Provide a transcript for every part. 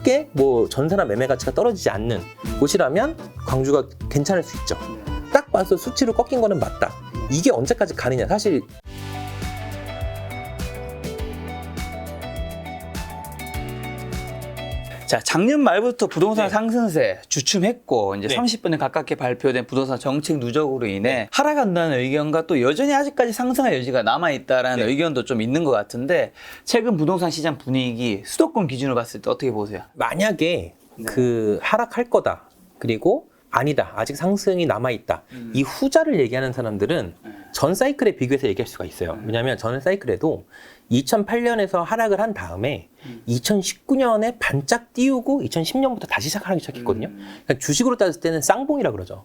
크게 뭐 전세나 매매 가치가 떨어지지 않는 곳이라면 광주가 괜찮을 수 있죠. 딱 봐서 수치로 꺾인 거는 맞다. 이게 언제까지 가느냐. 사실 자, 작년 말부터 부동산 네. 상승세 주춤했고 이제 네. 30분에 가깝게 발표된 부동산 정책 누적으로 인해 하락한다는 의견과 또 여전히 아직까지 상승할 여지가 남아 있다라는 네. 의견도 좀 있는 것 같은데 최근 부동산 시장 분위기 수도권 기준으로 봤을 때 어떻게 보세요? 만약에 네. 그 하락할 거다. 그리고 아니다. 아직 상승이 남아 있다. 음. 이 후자를 얘기하는 사람들은 네. 전 사이클에 비교해서 얘기할 수가 있어요. 왜냐하면 전 사이클에도 2008년에서 하락을 한 다음에 음. 2019년에 반짝 띄우고 2010년부터 다시 시작하기 시작했거든요. 음. 그러니까 주식으로 따졌을 때는 쌍봉이라 그러죠.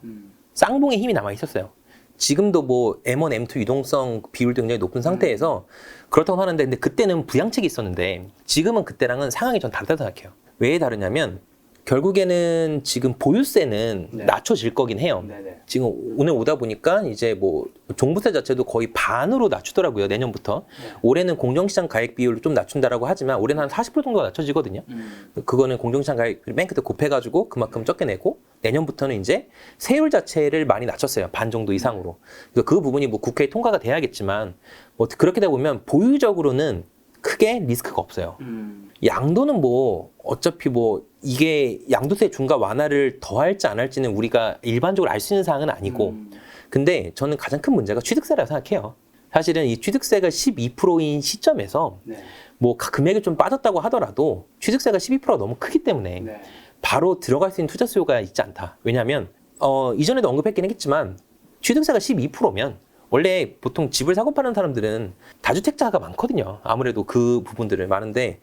쌍봉의 힘이 남아 있었어요. 지금도 뭐 M1, M2 유동성 비율도 굉장히 높은 상태에서 그렇다고 하는데 근데 그때는 부양책이 있었는데 지금은 그때랑은 상황이 전 다르다고 생각해요. 왜 다르냐면 결국에는 지금 보유세는 네. 낮춰질 거긴 해요. 네네. 지금 오늘 오다 보니까 이제 뭐 종부세 자체도 거의 반으로 낮추더라고요 내년부터 네. 올해는 공정시장 가액 비율을 좀 낮춘다라고 하지만 올해는 한 40% 정도가 낮춰지거든요. 음. 그거는 공정시장 가액 맨 끝에 곱해가지고 그만큼 적게 내고 내년부터는 이제 세율 자체를 많이 낮췄어요 반 정도 이상으로. 그래서 그 부분이 뭐 국회에 통과가 돼야겠지만 뭐 그렇게 되다 보면 보유적으로는 크게 리스크가 없어요. 음. 양도는 뭐 어차피 뭐 이게 양도세 중과 완화를 더 할지 안 할지는 우리가 일반적으로 알 수 있는 사항은 아니고 음. 근데 저는 가장 큰 문제가 취득세라고 생각해요. 사실은 이 취득세가 12%인 시점에서 네. 뭐 가- 금액이 좀 빠졌다고 하더라도 취득세가 12%가 너무 크기 때문에 네. 바로 들어갈 수 있는 투자 수요가 있지 않다. 왜냐하면 어, 이전에도 언급했긴 했지만 취득세가 12%면 원래 보통 집을 사고 파는 사람들은 다주택자가 많거든요. 아무래도 그 부분들을 많은데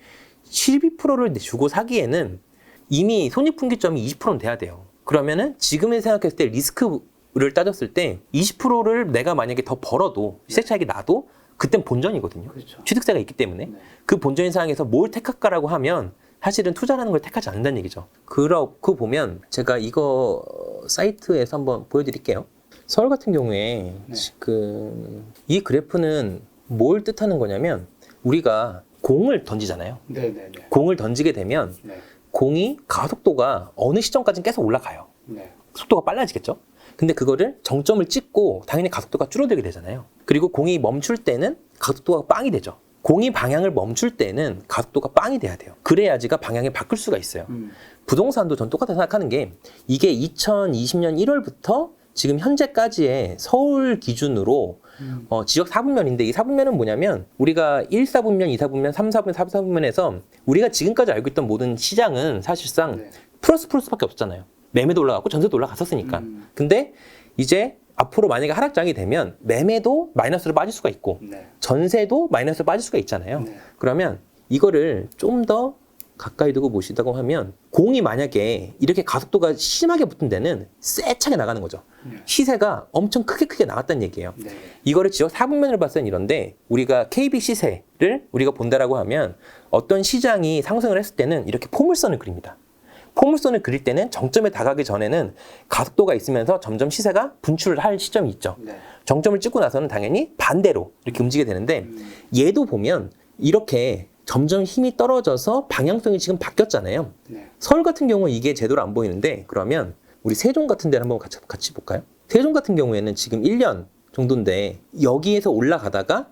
12%를 주고 사기에는 이미 손익분기점이 20%는 돼야 돼요. 그러면은 지금에 생각했을 때 리스크를 따졌을 때 20%를 내가 만약에 더 벌어도 시세 차익이 나도 그땐 본전이거든요. 그렇죠. 취득세가 있기 때문에 네. 그 본전인 상황에서 뭘 택할까라고 하면 사실은 투자라는 걸 택하지 않는다는 얘기죠. 그렇고 보면 제가 이거 사이트에서 한번 보여드릴게요. 서울 같은 경우에 네. 지금 이 그래프는 뭘 뜻하는 거냐면 우리가 공을 던지잖아요. 네네네. 공을 던지게 되면 네. 공이 가속도가 어느 시점까지는 계속 올라가요. 네. 속도가 빨라지겠죠? 근데 그거를 정점을 찍고 당연히 가속도가 줄어들게 되잖아요. 그리고 공이 멈출 때는 가속도가 빵이 되죠. 공이 방향을 멈출 때는 가속도가 빵이 돼야 돼요. 그래야지가 방향이 바뀔 수가 있어요. 음. 부동산도 전 똑같다 생각하는 게 이게 2020년 1월부터 지금 현재까지의 서울 기준으로 음. 어, 지역 4분면인데 이 4분면은 뭐냐면 우리가 1, 4분면, 2, 4분면, 3, 4분면, 4, 4분면에서 우리가 지금까지 알고 있던 모든 시장은 사실상 네. 플러스 플러스밖에 없었잖아요. 매매도 올라갔고 전세도 올라갔었으니까. 음. 근데 이제 앞으로 만약에 하락장이 되면 매매도 마이너스로 빠질 수가 있고 네. 전세도 마이너스로 빠질 수가 있잖아요. 네. 그러면 이거를 좀 더 가까이 두고 보시다고 하면 공이 만약에 이렇게 가속도가 심하게 붙은 데는 세차게 나가는 거죠. 네. 시세가 엄청 크게 크게 나갔다는 얘기예요. 네. 이거를 지역 4분면을 봤을 땐 이런데 우리가 KB 시세를 우리가 본다라고 하면 어떤 시장이 상승을 했을 때는 이렇게 포물선을 그립니다. 포물선을 그릴 때는 정점에 다가기 전에는 가속도가 있으면서 점점 시세가 분출을 할 시점이 있죠. 네. 정점을 찍고 나서는 당연히 반대로 이렇게 움직이게 되는데 음. 얘도 보면 이렇게 점점 힘이 떨어져서 방향성이 지금 바뀌었잖아요. 네. 서울 같은 경우 는 이게 제대로 안 보이는데 그러면 우리 세종 같은 데를 한번 같이, 같이 볼까요? 세종 같은 경우에는 지금 1년 정도인데 여기에서 올라가다가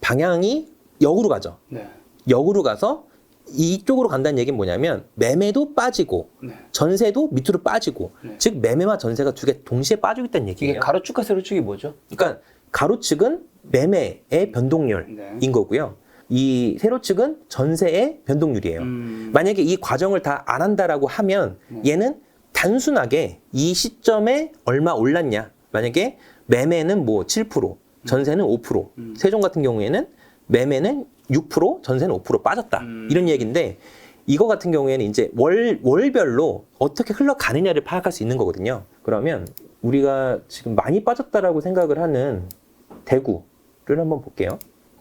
방향이 역으로 가죠. 네. 역으로 가서 이쪽으로 간다는 얘기는 뭐냐면 매매도 빠지고 네. 전세도 밑으로 빠지고 네. 즉 매매와 전세가 두 개 동시에 빠지고 있다는 이게 얘기예요. 가로축과 세로축이 뭐죠? 그러니까 가로측은 매매의 변동률인 네. 거고요. 이 세로 측은 전세의 변동률이에요. 음. 만약에 이 과정을 다 안 한다라고 하면 얘는 단순하게 이 시점에 얼마 올랐냐. 만약에 매매는 뭐 7%, 전세는 5%, 음. 세종 같은 경우에는 매매는 6%, 전세는 5% 빠졌다. 음. 이런 얘기인데 이거 같은 경우에는 이제 월, 월별로 어떻게 흘러가느냐를 파악할 수 있는 거거든요. 그러면 우리가 지금 많이 빠졌다라고 생각을 하는 대구를 한번 볼게요.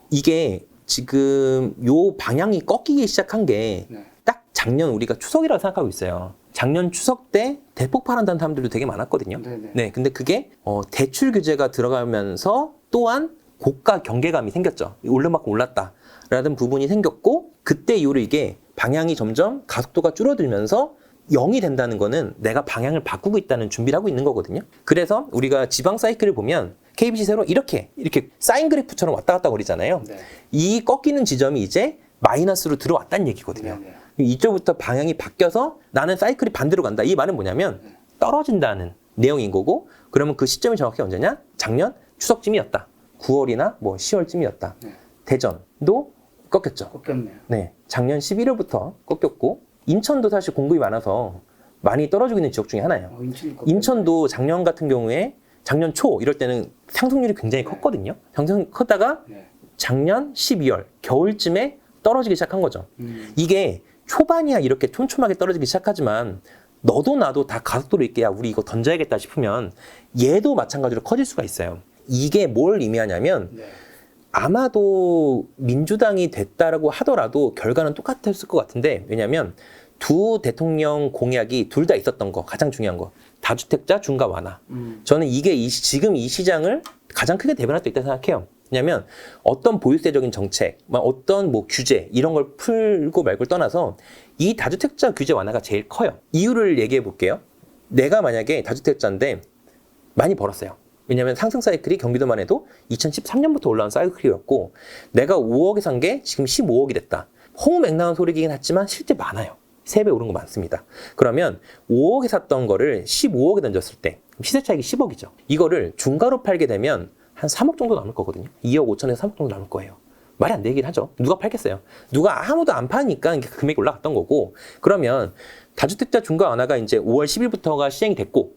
이게 지금 요 방향이 꺾이기 시작한 게 네. 딱 작년 우리가 추석이라고 생각하고 있어요. 작년 추석 때 대폭 팔한다는 사람들도 되게 많았거든요. 네네. 네, 근데 그게 어, 대출 규제가 들어가면서 또한 고가 경계감이 생겼죠. 오르만큼 올랐다 라는 부분이 생겼고 그때 이후로 이게 방향이 점점 가속도가 줄어들면서 0이 된다는 거는 내가 방향을 바꾸고 있다는 준비를 하고 있는 거거든요. 그래서 우리가 지방 사이클을 보면 KBC 세로 이렇게 이렇게 사인 그래프처럼 왔다 갔다 거리잖아요. 네. 이 꺾이는 지점이 이제 마이너스로 들어왔다는 얘기거든요. 네, 이쪽부터 방향이 바뀌어서 나는 사이클이 반대로 간다. 이 말은 뭐냐면 떨어진다는 내용인 거고 그러면 그 시점이 정확히 언제냐? 작년 추석쯤이었다. 9월이나 뭐 10월쯤이었다. 네. 대전도 꺾였죠. 꺾였네요. 네. 작년 11월부터 꺾였고 인천도 사실 공급이 많아서 많이 떨어지고 있는 지역 중에 하나예요. 어, 인천이 인천도 작년 같은 경우에 작년 초 이럴 때는 상승률이 굉장히 컸거든요. 상승 컸다가 네. 작년 12월 겨울쯤에 떨어지기 시작한 거죠. 음. 이게 초반이야 이렇게 촘촘하게 떨어지기 시작하지만 너도 나도 다 가속도로 있게 야 우리 이거 던져야겠다 싶으면 얘도 마찬가지로 커질 수가 있어요. 이게 뭘 의미하냐면 네. 아마도 민주당이 됐다라고 하더라도 결과는 똑같았을 것 같은데 왜냐하면 두 대통령 공약이 둘 다 있었던 거 가장 중요한 거 다주택자 중과 완화 음. 저는 이게 이 시- 지금 이 시장을 가장 크게 대변할 수 있다 고 생각해요. 왜냐하면 어떤 보유세적인 정책, 막 어떤 뭐 규제 이런 걸 풀고 말고 떠나서 이 다주택자 규제 완화가 제일 커요. 이유를 얘기해 볼게요. 내가 만약에 다주택자인데 많이 벌었어요. 왜냐하면 상승 사이클이 경기도만 해도 2013년부터 올라온 사이클이었고 내가 5억에 산 게 지금 15억이 됐다. 호맹랑한 소리긴 하지만 실제 많아요. 3배 오른 거 많습니다. 그러면 5억에 샀던 거를 15억에 던졌을 때 시세 차익이 10억이죠. 이거를 중가로 팔게 되면 한 3억 정도 남을 거거든요. 2억 5천에서 3억 정도 남을 거예요. 말이 안 되긴 하죠. 누가 팔겠어요? 누가 아무도 안 파니까 금액이 올라갔던 거고 그러면 다주택자 중과 완화가 이제 5월 10일부터가 시행이 됐고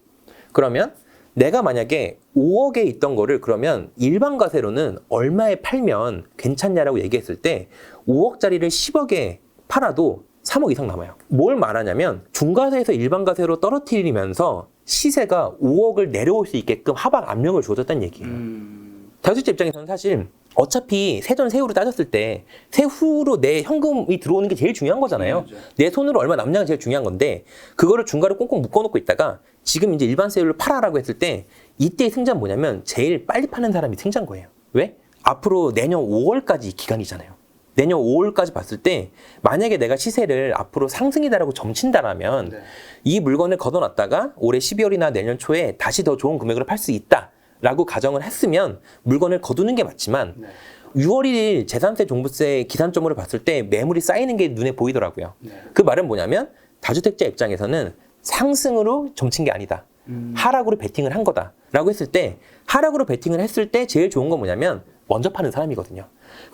그러면 내가 만약에 5억에 있던 거를 그러면 일반 과세로는 얼마에 팔면 괜찮냐라고 얘기했을 때 5억짜리를 10억에 팔아도 3억 이상 남아요. 뭘 말하냐면 중과세에서 일반 과세로 떨어뜨리면서 시세가 5억을 내려올 수 있게끔 하방 압력을 줘줬다는 얘기예요. 음. 다주택자 입장에서는 사실 어차피 세전 세후로 따졌을 때 세후로 내 현금이 들어오는 게 제일 중요한 거잖아요. 맞아요. 내 손으로 얼마 남냐가 제일 중요한 건데 그거를 중간에 꽁꽁 묶어놓고 있다가 지금 이제 일반 세율을 팔아라고 했을 때 이때의 승자는 뭐냐면 제일 빨리 파는 사람이 승자인 거예요. 왜? 앞으로 내년 5월까지 기간이잖아요. 내년 5월까지 봤을 때 만약에 내가 시세를 앞으로 상승이다라고 점친다라면 네. 이 물건을 걷어놨다가 올해 12월이나 내년 초에 다시 더 좋은 금액으로 팔 수 있다라고 가정을 했으면 물건을 거두는 게 맞지만 네. 6월 1일 재산세 종부세 기산점으로 봤을 때 매물이 쌓이는 게 눈에 보이더라고요. 네. 그 말은 뭐냐면 다주택자 입장에서는 상승으로 점친 게 아니다. 음. 하락으로 베팅을 한 거다라고 했을 때 하락으로 베팅을 했을 때 제일 좋은 건 뭐냐면 먼저 파는 사람이거든요.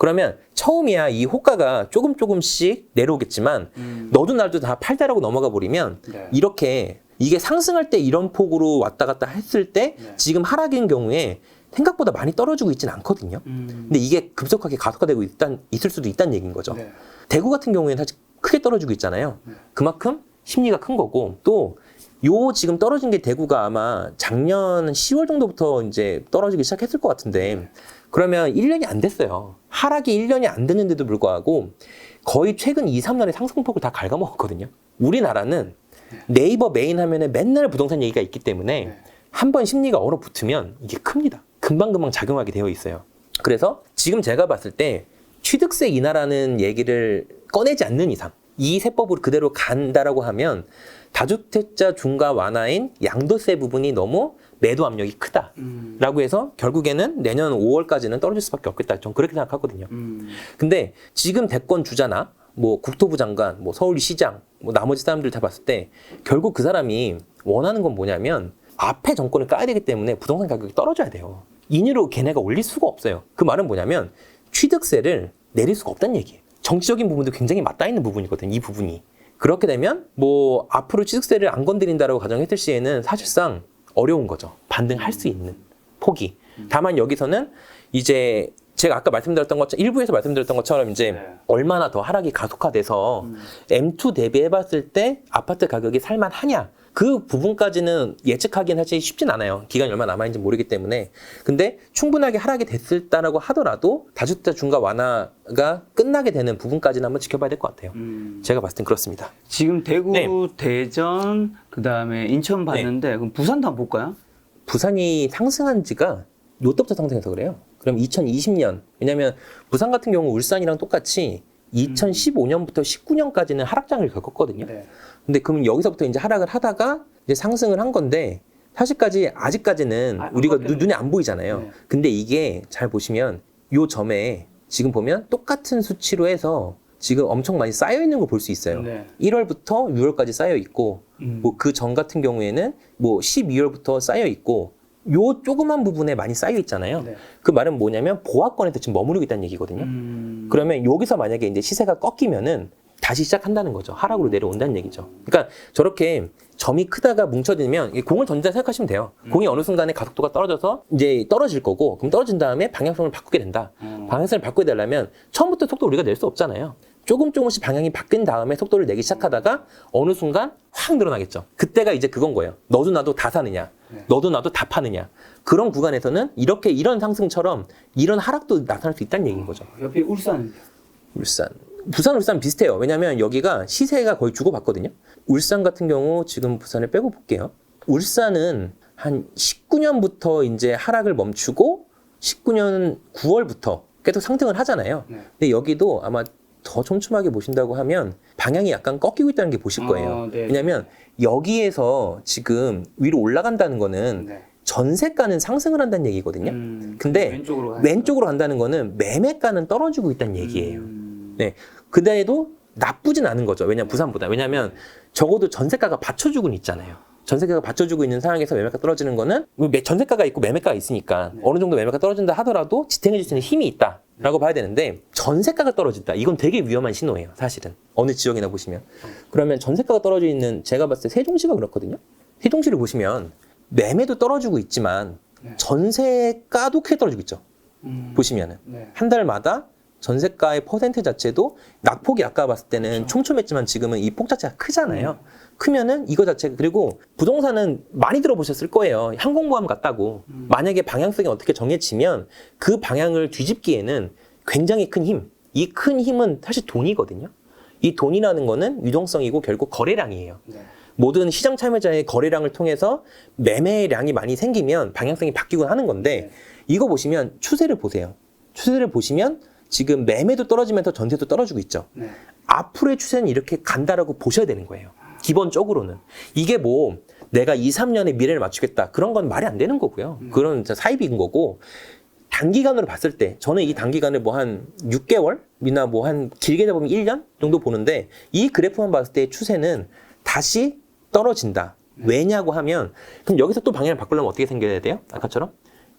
그러면 처음이야 이 호가가 조금 조금씩 내려오겠지만 음. 너도 나도 다 팔다라고 넘어가 버리면 네. 이렇게 이게 상승할 때 이런 폭으로 왔다 갔다 했을 때 네. 지금 하락인 경우에 생각보다 많이 떨어지고 있지는 않거든요. 음. 근데 이게 급속하게 가속화되고 있단, 있을 수도 있다는 얘기인 거죠. 네. 대구 같은 경우에는 사실 크게 떨어지고 있잖아요. 네. 그만큼 심리가 큰 거고 또 요 지금 떨어진 게 대구가 아마 작년 10월 정도부터 이제 떨어지기 시작했을 것 같은데 그러면 1년이 안 됐어요. 하락이 1년이 안 됐는데도 불구하고 거의 최근 2, 3년의 상승폭을 다 갉아먹었거든요. 우리나라는 네이버 메인 화면에 맨날 부동산 얘기가 있기 때문에 네. 한번 심리가 얼어붙으면 이게 큽니다. 금방금방 작용하게 되어 있어요. 그래서 지금 제가 봤을 때 취득세 인하라는 얘기를 꺼내지 않는 이상 이 세법으로 그대로 간다라고 하면 다주택자 중과 완화인 양도세 부분이 너무 매도 압력이 크다라고 음. 해서 결국에는 내년 5월까지는 떨어질 수밖에 없겠다. 전 그렇게 생각하거든요. 음. 근데 지금 대권 주자나 뭐 국토부 장관, 뭐 서울시장, 뭐 나머지 사람들 다 봤을 때 결국 그 사람이 원하는 건 뭐냐면 앞에 정권을 까야 되기 때문에 부동산 가격이 떨어져야 돼요. 인위로 걔네가 올릴 수가 없어요. 그 말은 뭐냐면 취득세를 내릴 수가 없다는 얘기예요. 정치적인 부분도 굉장히 맞닿아 있는 부분이거든요. 이 부분이. 그렇게 되면 뭐 앞으로 취득세를 안 건드린다라고 가정했을 시에는 사실상 어려운 거죠. 반등할 수 있는 폭이. 다만 여기서는 이제 제가 아까 말씀드렸던 것처럼 일부에서 말씀드렸던 것처럼 이제 네. 얼마나 더 하락이 가속화돼서 음. M2 대비해봤을 때 아파트 가격이 살만하냐 그 부분까지는 예측하기는 사실 쉽진 않아요. 기간이 얼마 남아있는지 모르기 때문에. 근데 충분하게 하락이 됐을다라고 하더라도 다주택자 중과 완화가 끝나게 되는 부분까지는 한번 지켜봐야 될 것 같아요. 음. 제가 봤을 땐 그렇습니다. 지금 대구, 네. 대전, 그 다음에 인천 봤는데 그럼 부산도 한번 볼까요? 부산이 상승한 지가 요때부터 상승해서 그래요. 그럼 2020년 왜냐면 부산 같은 경우 울산이랑 똑같이 2015년부터 19년까지는 하락장을 겪었거든요. 네. 근데 그럼 여기서부터 이제 하락을 하다가 이제 상승을 한 건데 사실까지 아직까지는 아, 우리가 그렇겠네. 눈- 눈에 안 보이잖아요. 네. 근데 이게 잘 보시면 요 점에 지금 보면 똑같은 수치로 해서 지금 엄청 많이 쌓여 있는 걸 볼 수 있어요. 네. 1월부터 6월까지 쌓여 있고 음. 뭐그 전 같은 경우에는 뭐 12월부터 쌓여 있고 요 조그만 부분에 많이 쌓여 있잖아요. 네. 그 말은 뭐냐면 보합권에서 지금 머무르고 있다는 얘기거든요. 음. 그러면 여기서 만약에 이제 시세가 꺾이면은 다시 시작한다는 거죠. 하락으로 내려온다는 얘기죠. 그러니까 저렇게 점이 크다가 뭉쳐지면 공을 던진다 생각하시면 돼요. 공이 어느 순간에 가속도가 떨어져서 이제 떨어질 거고 그럼 떨어진 다음에 방향성을 바꾸게 된다. 음. 방향성을 바꾸게 되려면 처음부터 속도 우리가 낼 수 없잖아요. 조금 조금씩 방향이 바뀐 다음에 속도를 내기 시작하다가 어느 순간 확 늘어나겠죠. 그때가 이제 그건 거예요. 너도 나도 다 사느냐, 네. 너도 나도 다 파느냐. 그런 구간에서는 이렇게 이런 상승처럼 이런 하락도 나타날 수 있다는 얘기인 거죠. 옆에 울산. 울산. 부산, 울산 비슷해요. 왜냐면 여기가 시세가 거의 주고받거든요. 울산 같은 경우 지금 부산을 빼고 볼게요. 울산은 한 19년부터 이제 하락을 멈추고 19년 9월부터 계속 상승을 하잖아요. 네. 근데 여기도 아마 더 촘촘하게 보신다고 하면 방향이 약간 꺾이고 있다는 게 보실 거예요. 어, 네. 왜냐면 여기에서 지금 위로 올라간다는 거는 네. 전세가는 상승을 한다는 얘기거든요. 음. 근데 왼쪽으로. 왼쪽으로 간다는 거는 매매가는 떨어지고 있다는 얘기예요. 음. 네. 그대에도 나쁘진 않은 거죠. 왜냐면 부산보다. 왜냐면 적어도 전세가가 받쳐주고는 있잖아요. 전세가가 받쳐주고 있는 상황에서 매매가 떨어지는 거는 매- 전세가가 있고 매매가가 있으니까 네. 어느 정도 매매가 떨어진다 하더라도 지탱해줄 수 있는 힘이 있다라고 봐야 되는데 전세가가 떨어진다. 이건 되게 위험한 신호예요. 사실은 어느 지역이나 보시면 그러면 전세가가 떨어져 있는 제가 봤을 때 세종시가 그렇거든요. 세종시를 보시면 매매도 떨어지고 있지만 네. 전세가도 크게 떨어지고 있죠. 음. 보시면은 네. 한 달마다 전세가의 퍼센트 자체도 낙폭이 아까 봤을 때는 그렇죠. 촘촘했지만 지금은 이 폭 자체가 크잖아요. 크면은 이거 자체가 그리고 부동산은 많이 들어보셨을 거예요. 항공모함 같다고. 음. 만약에 방향성이 어떻게 정해지면 그 방향을 뒤집기에는 굉장히 큰 힘. 이 큰 힘은 사실 돈이거든요. 이 돈이라는 거는 유동성이고 결국 거래량이에요. 네. 모든 시장 참여자의 거래량을 통해서 매매량이 많이 생기면 방향성이 바뀌곤 하는 건데 이거 보시면 추세를 보세요. 추세를 보시면 지금 매매도 떨어지면서 전세도 떨어지고 있죠. 네. 앞으로의 추세는 이렇게 간다라고 보셔야 되는 거예요. 기본적으로는. 이게 뭐 내가 2, 3년의 미래를 맞추겠다. 그런 건 말이 안 되는 거고요. 그런 진짜 사이비인 거고 단기간으로 봤을 때 저는 이 단기간을 뭐 한 6개월이나 뭐 한 길게 잡으면 1년 정도 보는데 이 그래프만 봤을 때 추세는 다시 떨어진다. 왜냐고 하면 그럼 여기서 또 방향을 바꾸려면 어떻게 생겨야 돼요? 아까처럼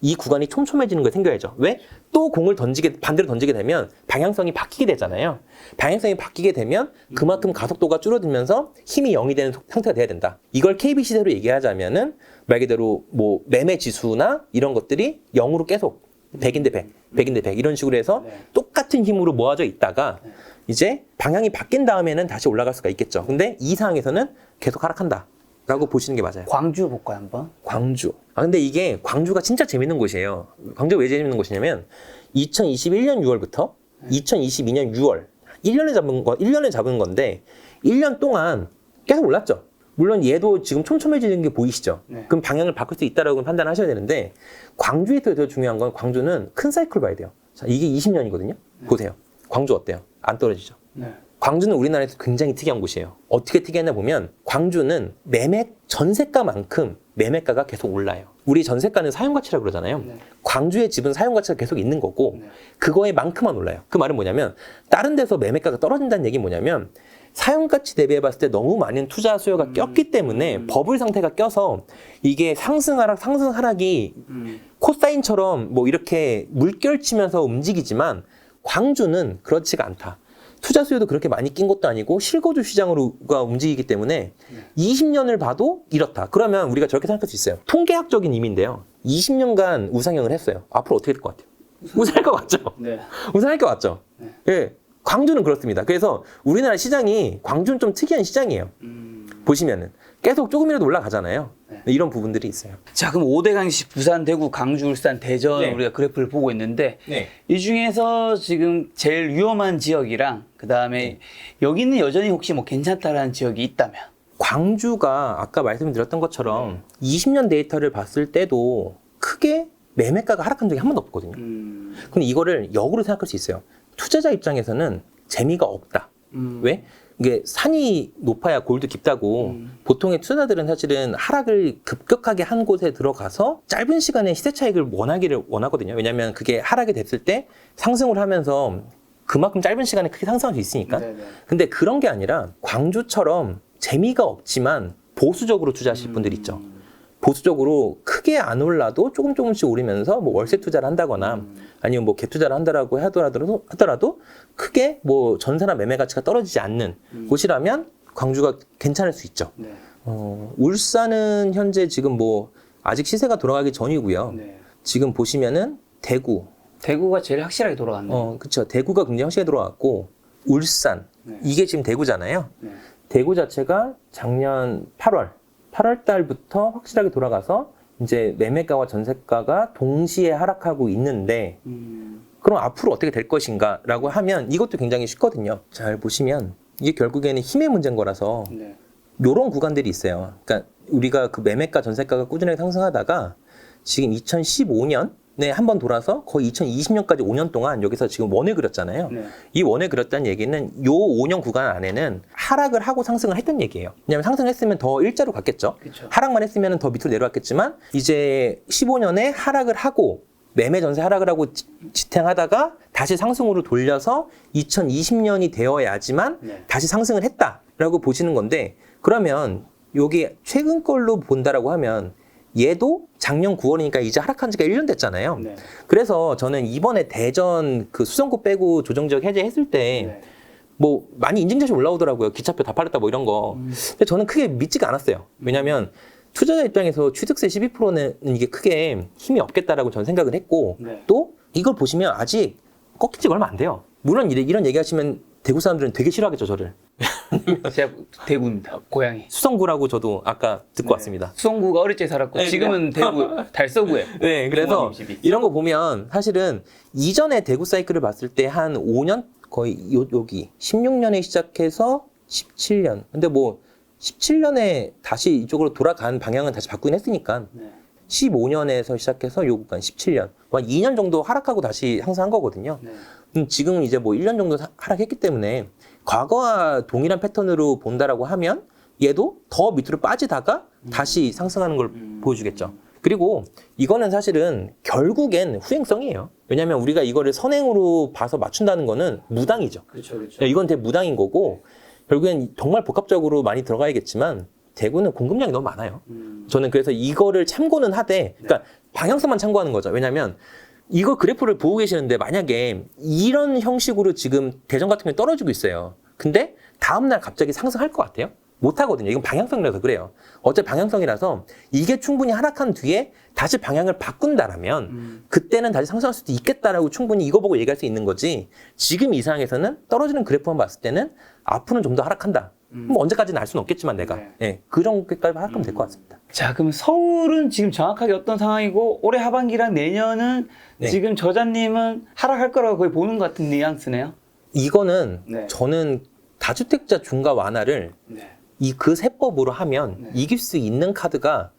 이 구간이 촘촘해지는 거 생겨야죠. 왜? 또 공을 던지게 반대로 던지게 되면 방향성이 바뀌게 되잖아요. 방향성이 바뀌게 되면 그만큼 가속도가 줄어들면서 힘이 0이 되는 속- 상태가 돼야 된다. 이걸 KB 시대로 얘기하자면은 말 그대로 뭐 매매 지수나 이런 것들이 0으로 계속 100인데 100, 100인데 100 이런 식으로 해서 네. 똑같은 힘으로 모아져 있다가 이제 방향이 바뀐 다음에는 다시 올라갈 수가 있겠죠. 근데 이 상황에서는 계속 하락한다. 라고 보시는 게 맞아요. 광주 볼까요 한번? 광주. 아, 근데 이게 광주가 진짜 재밌는 곳이에요. 광주가 왜 재밌는 곳이냐면 2021년 6월부터 2022년 6월 1년에 잡은 거 1년에 잡은 건데 1년 동안 계속 올랐죠. 물론 얘도 지금 촘촘해지는 게 보이시죠? 네. 그럼 방향을 바꿀 수 있다라고 판단하셔야 되는데 광주에서 더 중요한 건 광주는 큰 사이클 봐야 돼요. 자, 이게 20년이거든요. 보세요. 광주 어때요? 안 떨어지죠? 네. 광주는 우리나라에서 굉장히 특이한 곳이에요. 어떻게 특이했나 보면 광주는 매매 전세가만큼 매매가가 계속 올라요. 우리 전세가는 사용가치라고 그러잖아요. 네. 광주의 집은 사용가치가 계속 있는 거고 네. 그거에 만큼만 올라요. 그 말은 뭐냐면 다른 데서 매매가가 떨어진다는 얘기 뭐냐면 사용가치 대비해 봤을 때 너무 많은 투자 수요가 꼈기 때문에 버블 상태가 껴서 이게 상승 하락 상승 하락이 음. 코사인처럼 뭐 이렇게 물결치면서 움직이지만 광주는 그렇지가 않다. 투자 수요도 그렇게 많이 낀 것도 아니고 실거주 시장으로가 움직이기 때문에 20년을 봐도 이렇다. 그러면 우리가 저렇게 생각할 수 있어요. 통계학적인 의미인데요. 20년간 우상향을 했어요. 앞으로 어떻게 될 것 같아요? 우상할 것 같죠? 네. 우상할 것 같죠? 네. 예. 광주는 그렇습니다. 그래서 우리나라 시장이 광주는 좀 특이한 시장이에요. 음. 보시면은 계속 조금이라도 올라가잖아요. 네. 이런 부분들이 있어요. 자 그럼 5대 강시 부산, 대구, 강주, 울산, 대전 네. 우리가 그래프를 보고 있는데 네. 이 중에서 지금 제일 위험한 지역이랑 그 다음에 여기는 여전히 혹시 뭐 괜찮다라는 지역이 있다면 광주가 아까 말씀드렸던 것처럼 20년 데이터를 봤을 때도 크게 매매가가 하락한 적이 한 번도 없거든요. 음. 근데 이거를 역으로 생각할 수 있어요. 투자자 입장에서는 재미가 없다. 음. 왜? 이게 산이 높아야 골도 깊다고 음. 보통의 투자들은 사실은 하락을 급격하게 한 곳에 들어가서 짧은 시간에 시세 차익을 원하기를 원하거든요. 왜냐하면 그게 하락이 됐을 때 상승을 하면서 그만큼 짧은 시간에 크게 상승할 수 있으니까. 네네. 근데 그런 게 아니라 광주처럼 재미가 없지만 보수적으로 투자하실 분들 있죠. 음. 보수적으로 크게 안 올라도 조금 조금씩 오르면서 뭐 월세 투자를 한다거나 음. 아니면 뭐 갭 투자를 한다라고 하더라도 하더라도 크게 뭐 전세나 매매 가치가 떨어지지 않는 음. 곳이라면 광주가 괜찮을 수 있죠. 네. 어, 울산은 현재 지금 뭐 아직 시세가 돌아가기 전이고요. 네. 지금 보시면은 대구, 대구가 제일 확실하게 돌아갔네요. 어, 그쵸. 대구가 굉장히 확실히 들어왔고 울산 네. 이게 지금 대구잖아요. 네. 대구 자체가 작년 8월, 8월 달부터 확실하게 돌아가서 이제 매매가와 전세가가 동시에 하락하고 있는데 음. 그럼 앞으로 어떻게 될 것인가라고 하면 이것도 굉장히 쉽거든요. 잘 보시면 이게 결국에는 힘의 문제인 거라서 네. 요런 구간들이 있어요. 그러니까 우리가 그 매매가 전세가가 꾸준하게 상승하다가 지금 2015년 에한번 돌아서 거의 2020년까지 5년 동안 여기서 지금 원을 그렸잖아요. 네. 이 원을 그렸다는 얘기는 요 5년 구간 안에는 하락을 하고 상승을 했던 얘기예요. 왜냐하면 상승했으면 더 일자로 갔겠죠. 그쵸. 하락만 했으면 더 밑으로 내려왔겠지만 이제 15년에 하락을 하고 매매 전세 하락을 하고 지- 지탱하다가 다시 상승으로 돌려서 2020년이 되어야지만 네. 다시 상승을 했다라고 보시는 건데 그러면 여기 최근 걸로 본다라고 하면 얘도 작년 9월이니까 이제 하락한 지가 1년 됐잖아요. 네. 그래서 저는 이번에 대전 그 수성구 빼고 조정지역 해제했을 때 네. 뭐 많이 인증샷이 올라오더라고요. 기차표 다 팔았다 뭐 이런 거. 음. 근데 저는 크게 믿지가 않았어요. 왜냐하면 투자자 입장에서 취득세 12%는 이게 크게 힘이 없겠다라고 저는 생각을 했고 네. 또 이걸 보시면 아직 꺾인 지가 얼마 안 돼요. 물론 이런 얘기하시면 대구 사람들은 되게 싫어하겠죠 저를. 제가 대구입니다. 고향이. 수성구라고 저도 아까 듣고 네. 왔습니다. 수성구가 어릴 때 살았고 네, 지금은 대구 달서구에. 네, 그래서 부모님 집이. 이런 거 보면 사실은 이전에 대구 사이클을 봤을 때 한 5년 거의 요, 여기 16년에 시작해서 17년. 근데 뭐 17년에 다시 이쪽으로 돌아간 방향은 다시 바꾸긴 했으니까 네. 15년에서 시작해서 요 구간 17년. 한 2년 정도 하락하고 다시 상승한 거거든요. 네. 음, 지금은 이제 뭐 1년 정도 사- 하락했기 때문에 과거와 동일한 패턴으로 본다라고 하면 얘도 더 밑으로 빠지다가 다시 상승하는 걸 음. 보여주겠죠. 그리고 이거는 사실은 결국엔 후행성이에요. 왜냐하면 우리가 이거를 선행으로 봐서 맞춘다는 거는 무당이죠. 그렇죠, 그렇죠. 네, 이건 되게 무당인 거고 결국엔 정말 복합적으로 많이 들어가야겠지만 대구는 공급량이 너무 많아요. 음. 저는 그래서 이거를 참고는 하되, 그러니까 방향성만 참고하는 거죠. 왜냐하면 이거 그래프를 보고 계시는데 만약에 이런 형식으로 지금 대전 같은 경우에 떨어지고 있어요. 근데 다음날 갑자기 상승할 것 같아요? 못 하거든요. 이건 방향성이라서 그래요. 어차피 방향성이라서 이게 충분히 하락한 뒤에 다시 방향을 바꾼다라면 음. 그때는 다시 상승할 수도 있겠다라고 충분히 이거 보고 얘기할 수 있는 거지. 지금 이 상황에서는 떨어지는 그래프만 봤을 때는 앞으로는 좀 더 하락한다. 음. 뭐 언제까지는 알 수는 없겠지만 내가 네. 예, 그런 것까지 하락하면 될 것 같습니다. 자, 그럼 서울은 지금 정확하게 어떤 상황이고 올해 하반기랑 내년은 네. 지금 저자님은 하락할 거라고 거의 보는 것 같은 뉘앙스네요. 이거는 네. 저는 다주택자 중과 완화를 네. 이 그 세법으로 하면 네. 이길 수 있는 카드가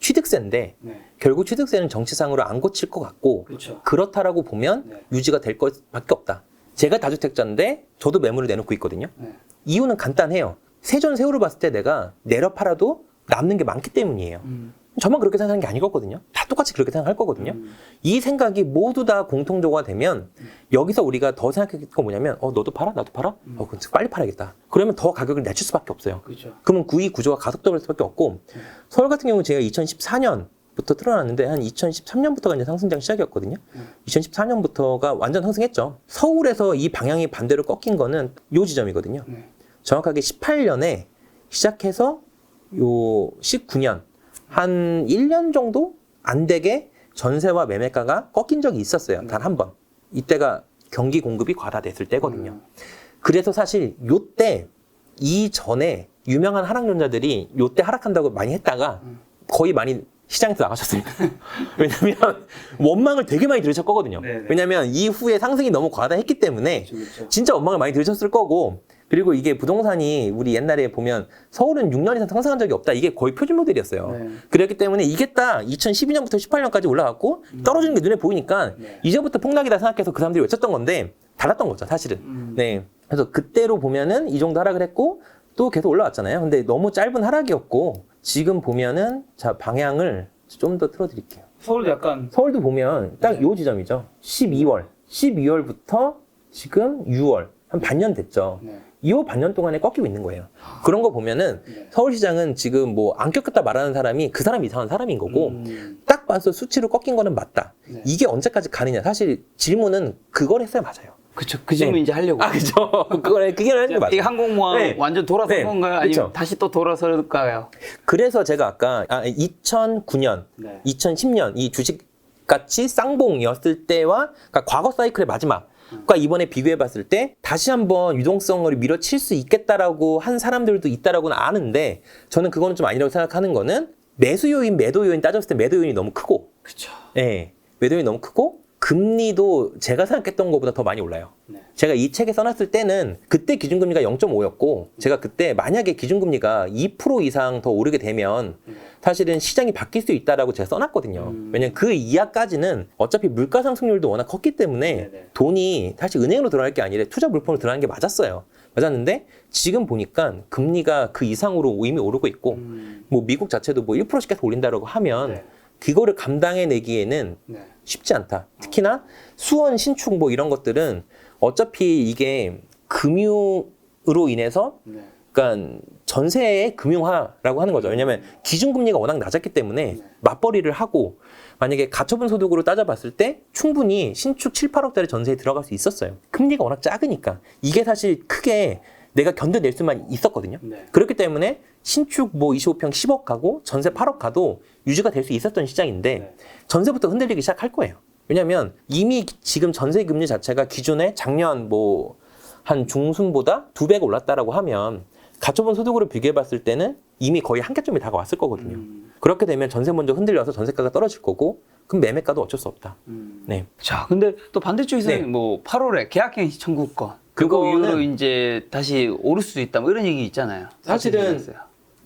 취득세인데 네. 결국 취득세는 정치상으로 안 고칠 것 같고 그렇죠. 그렇다라고 보면 네. 유지가 될 것밖에 없다. 제가 다주택자인데 저도 매물을 내놓고 있거든요. 네. 이유는 간단해요. 세전 세후를 봤을 때 내가 내려 팔아도 남는 게 많기 때문이에요. 음. 저만 그렇게 생각하는 게 아니거든요. 다 똑같이 그렇게 생각할 거거든요. 음. 이 생각이 모두 다 공통적으로 되면 여기서 우리가 더 생각할 거 뭐냐면 어 너도 팔아 나도 팔아 어 그럼 빨리 팔아야겠다 그러면 더 가격을 낮출 수밖에 없어요 그렇죠. 그러면 구이 구조가 가속도할 수밖에 없고 서울 같은 경우 제가 2014년 부터 틀어놨는데 한 2013년부터가 이제 상승장 시작이었거든요 음. 2014년부터가 완전 상승했죠 서울에서 이 방향이 반대로 꺾인 거는 요 지점이거든요 네. 정확하게 18년에 시작해서 요 19년 한 1년 정도 안 되게 전세와 매매가가 꺾인 적이 있었어요. 단한 번. 이때가 경기 공급이 과다됐을 때거든요. 음. 그래서 사실 요때 이전에 유명한 하락론자들이 요때 하락한다고 많이 했다가 음. 거의 많이 시장에서 나가셨습니다. 왜냐면 원망을 되게 많이 들으실 거거든요. 네네. 왜냐면 이후에 상승이 너무 과다했기 때문에 그렇죠. 그렇죠. 진짜 원망을 많이 들으셨을 거고 그리고 이게 부동산이 우리 옛날에 보면 서울은 6년 이상 상승한 적이 없다 이게 거의 표준 모델이었어요 네. 그렇기 때문에 이게 딱 2012년부터 18년까지 올라갔고 떨어지는 게 눈에 보이니까 네. 이제부터 폭락이다 생각해서 그 사람들이 외쳤던 건데 달랐던 거죠 사실은 음. 네 그래서 그때로 보면은 이 정도 하락을 했고 또 계속 올라왔잖아요. 근데 너무 짧은 하락이었고 지금 보면은 자 방향을 좀 더 틀어드릴게요. 서울도 약간 서울도 보면 딱요 지점이죠. 12월, 12월부터 지금 6월 한 반년 됐죠. 네. 이 반년 동안에 꺾이고 있는 거예요. 그런 거 보면은 네. 서울시장은 지금 뭐 안 꺾였다 말하는 사람이 그 사람이 이상한 사람인 거고 음. 딱 봐서 수치로 꺾인 거는 맞다. 네. 이게 언제까지 가느냐. 사실 질문은 그걸 했어야 맞아요. 그쵸 그 질문 네. 이제 하려고. 아 그죠. 그걸 그게 하는 게 맞아요. 이 항공모함 네. 완전 돌아선 네. 건가요? 아니면 그쵸. 다시 또 돌아설까요? 그래서 제가 아까 아, 2009년, 네. 2010년 이 주식 같이 쌍봉이었을 때와 그러니까 과거 사이클의 마지막 과 이번에 비교해 봤을 때 다시 한번 유동성을 밀어칠 수 있겠다라고 한 사람들도 있다라고는 아는데 저는 그거는 좀 아니라고 생각하는 거는 매수 요인, 매도 요인 따졌을 때 매도 요인이 너무 크고 그쵸. 예. 매도 요인이 너무 크고 금리도 제가 생각했던 것보다 더 많이 올라요. 네. 제가 이 책에 써놨을 때는 그때 기준금리가 0.5였고 제가 그때 만약에 기준금리가 2% 이상 더 오르게 되면 사실은 시장이 바뀔 수 있다라고 제가 써놨거든요. 음. 왜냐면 그 이하까지는 어차피 물가 상승률도 워낙 컸기 때문에 네네. 돈이 사실 은행으로 들어갈 게 아니라 투자 물품으로 들어가는 게 맞았어요. 맞았는데 지금 보니까 금리가 그 이상으로 이미 오르고 있고 음. 뭐 미국 자체도 뭐 1%씩 계속 올린다라고 하면 네. 그거를 감당해내기에는 네. 쉽지 않다. 특히나 수원, 신축 뭐 이런 것들은 어차피 이게 금융으로 인해서 네. 그러니까 전세의 금융화라고 하는 거죠. 왜냐하면 기준금리가 워낙 낮았기 때문에 맞벌이를 하고 만약에 가처분 소득으로 따져봤을 때 충분히 신축 7, 8억짜리 전세에 들어갈 수 있었어요. 금리가 워낙 작으니까 이게 사실 크게 내가 견뎌낼 수만 있었거든요. 네. 그렇기 때문에 신축 뭐 25평 10억 가고 전세 8억 가도 유지가 될 수 있었던 시장인데 네. 전세부터 흔들리기 시작할 거예요. 왜냐하면 이미 지금 전세 금리 자체가 기존에 작년 뭐 한 중순보다 두 배가 올랐다라고 하면 가처분 소득으로 비교해봤을 때는 이미 거의 한계점이 다가왔을 거거든요. 음. 그렇게 되면 전세 먼저 흔들려서 전세가가 떨어질 거고 그럼 매매가도 어쩔 수 없다. 음. 네. 자, 근데 또 반대쪽에서는 네. 뭐 8월에 계약갱신 청구권 그거 그거는- 이후로 이제 다시 오를 수도 있다 뭐 이런 얘기 있잖아요. 사실은?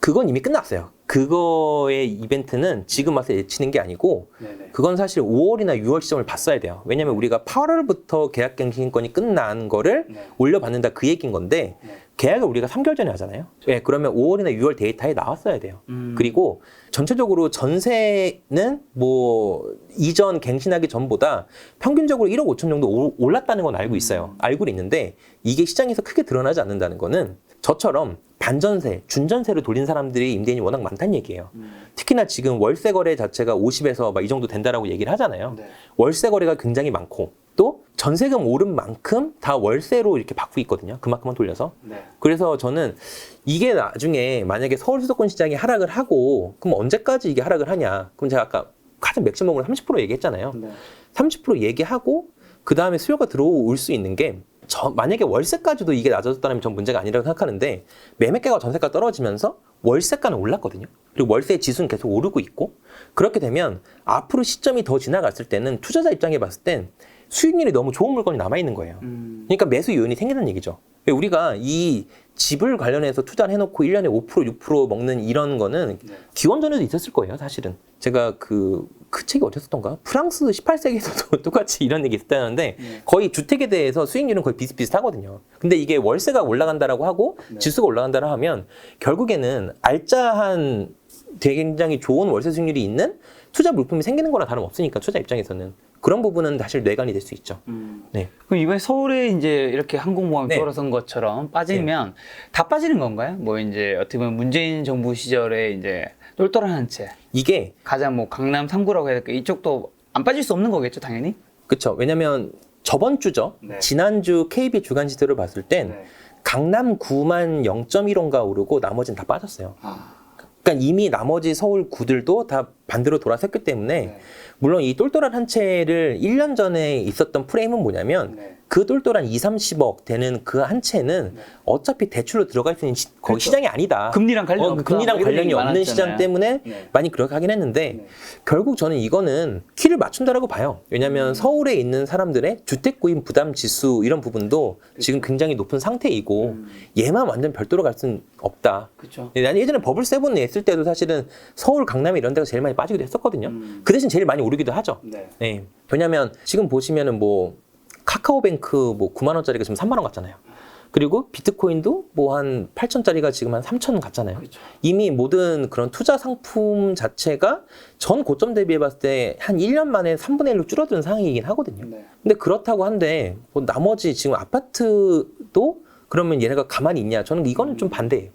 그건 이미 끝났어요. 그거의 이벤트는 지금 와서 예치는 게 아니고 네네. 그건 사실 5월이나 6월 시점을 봤어야 돼요. 왜냐면 우리가 8월부터 계약 갱신권이 끝난 거를 네. 올려받는다 그 얘기인 건데 네. 계약을 우리가 3개월 전에 하잖아요. 네, 그러면 5월이나 6월 데이터에 나왔어야 돼요. 음. 그리고 전체적으로 전세는 뭐 이전 갱신하기 전보다 평균적으로 1억 5천 정도 올- 올랐다는 건 알고 있어요. 알고 있는데 이게 시장에서 크게 드러나지 않는다는 거는 저처럼 반전세, 준전세로 돌린 사람들이 임대인이 워낙 많다는 얘기예요. 음. 특히나 지금 월세 거래 자체가 50에서 막 이 정도 된다라고 얘기를 하잖아요. 네. 월세 거래가 굉장히 많고 또 전세금 오른 만큼 다 월세로 이렇게 받고 있거든요. 그만큼만 돌려서. 네. 그래서 저는 이게 나중에 만약에 서울 수도권 시장이 하락을 하고 그럼 언제까지 이게 하락을 하냐? 그럼 제가 아까 가장 맥시멈으로 30% 얘기했잖아요. 네. 30% 얘기하고 그 다음에 수요가 들어올 수 있는 게 저, 만약에 월세까지도 이게 낮아졌다면 전 문제가 아니라고 생각하는데 매매가가 전세가 떨어지면서 월세가는 올랐거든요. 그리고 월세 지수는 계속 오르고 있고 그렇게 되면 앞으로 시점이 더 지나갔을 때는 투자자 입장에 봤을 땐 수익률이 너무 좋은 물건이 남아 있는 거예요. 음. 그러니까 매수 요인이 생기는 얘기죠. 우리가 이 집을 관련해서 투자를 해놓고 1년에 5% 6% 먹는 이런 거는 네. 기원전에도 있었을 거예요, 사실은. 제가 그, 그 책이 어디였었던가? 프랑스 18세기에서도 똑같이 이런 얘기 있었다는데 네. 거의 주택에 대해서 수익률은 거의 비슷비슷하거든요. 근데 이게 월세가 올라간다라고 하고 네. 지수가 올라간다고 하면 결국에는 알짜한 굉장히 좋은 월세 수익률이 있는 투자 물품이 생기는 거나 다름없으니까 투자 입장에서는 그런 부분은 사실 뇌관이 될 수 있죠. 음. 네. 그럼 이번에 서울에 이제 이렇게 항공모함이 네. 돌아선 것처럼 빠지면 다 빠지는 건가요? 뭐 이제 어떻게 보면 문재인 정부 시절에 이제 똘똘한 한채 이게 가장 뭐 강남 3구라고 해야 될까 이쪽도 안 빠질 수 없는 거겠죠 당연히? 그쵸. 왜냐면 저번 주죠. 네. 지난주 KB 주간 지수를 봤을 땐 강남 9만 0.1호인가 오르고 나머지는 다 빠졌어요. 아. 그러니까 이미 나머지 서울 구들도 다 반대로 돌아섰기 때문에 네. 물론 이 똘똘한 한 채를 1년 전에 있었던 프레임은 뭐냐면 네. 그 똘똘한 2, 30억 되는 그 한 채는 네. 어차피 대출로 들어갈 수 있는 시, 거의 그렇죠. 시장이 아니다. 금리랑 관련 어. 금리랑 관련이 없는 많았잖아요. 시장 때문에 네. 많이 그렇게 하긴 했는데 네. 결국 저는 이거는 키를 맞춘다라고 봐요. 왜냐하면 서울에 있는 사람들의 주택 구입 부담 지수 이런 부분도 지금 굉장히 높은 상태이고 음. 얘만 완전 별도로 갈 수는 없다. 그렇죠. 난 예전에 버블 세븐 냈을 때도 사실은 서울, 강남 이런 데가 제일 많이 빠지기도 했었거든요. 음. 그 대신 제일 많이 오르기도 하죠. 네. 네. 왜냐면 지금 보시면은 뭐 카카오뱅크 뭐 9만 원짜리가 지금 3만 원 같잖아요. 그리고 비트코인도 뭐 한 8천짜리가 지금 한 3천 갔잖아요. 그렇죠. 이미 모든 그런 투자 상품 자체가 전 고점 대비해 봤을 때 한 1년 만에 3분의 1로 줄어든 상황이긴 하거든요. 네. 근데 그렇다고 한데 뭐 나머지 지금 아파트도 그러면 얘네가 가만히 있냐? 저는 이거는 좀 반대예요.